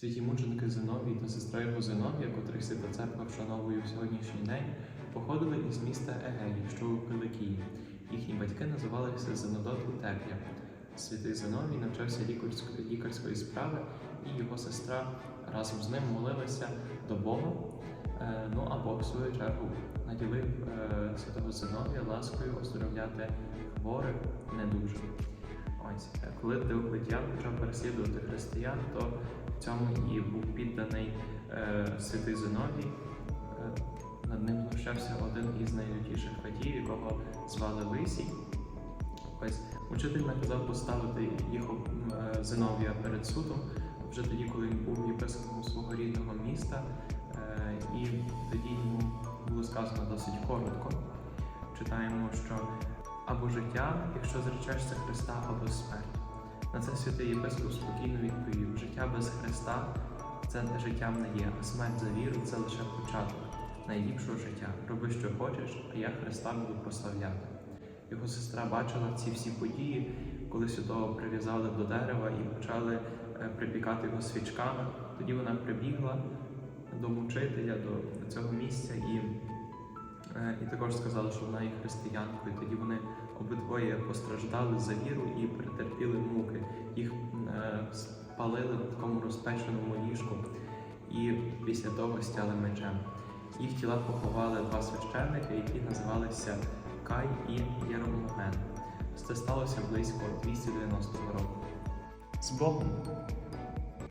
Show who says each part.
Speaker 1: Святі мученики Зиновій та сестра його Зиновія, котрих Свята Церква вшановує в сьогоднішній день, походили із міста Егеї, що у Киликії. Їхні батьки називалися Зенодот і Теп'я. Святий Зиновій навчався лікарської, справи, і його сестра разом з ним молилася до Бога. Е, Ну а Бог, в свою чергу, наділив е, святого Зиновія ласкою оздоровляти хворих недужих. Ось е, коли Диоклетіан почав переслідувати християн, то цьому і був підданий е, святий Зиновій. Е, над ним знущався один із найлютіших катів, якого звали Лисій. Ось учитель наказав поставити м, е, Зиновія перед судом вже тоді, коли він був єпископом свого рідного міста, і тоді йому було сказано досить коротко. Читаємо, що або життя, якщо зречешся Христа, або смерть. На це святий єпископ спокійно відповів: життя без Христа це життям не є, а смерть за віру це лише початок найліпшого життя. Роби, що хочеш, а я Христа буду прославляти. Його сестра бачила ці всі події, коли святого прив'язали до дерева і почали е, припікати його свічками. Тоді вона прибігла до мучителя, до, цього місця і, е, і також сказала, що вона є християнкою. Тоді вони обидвоє постраждали за віру і претерпіли муки. Їх е, спалили в такому розпеченому ліжку і після того стяли мечем. Їх тіла поховали два священника, які називалися Кай і Єромоген. Це сталося близько 290 року. З Богом!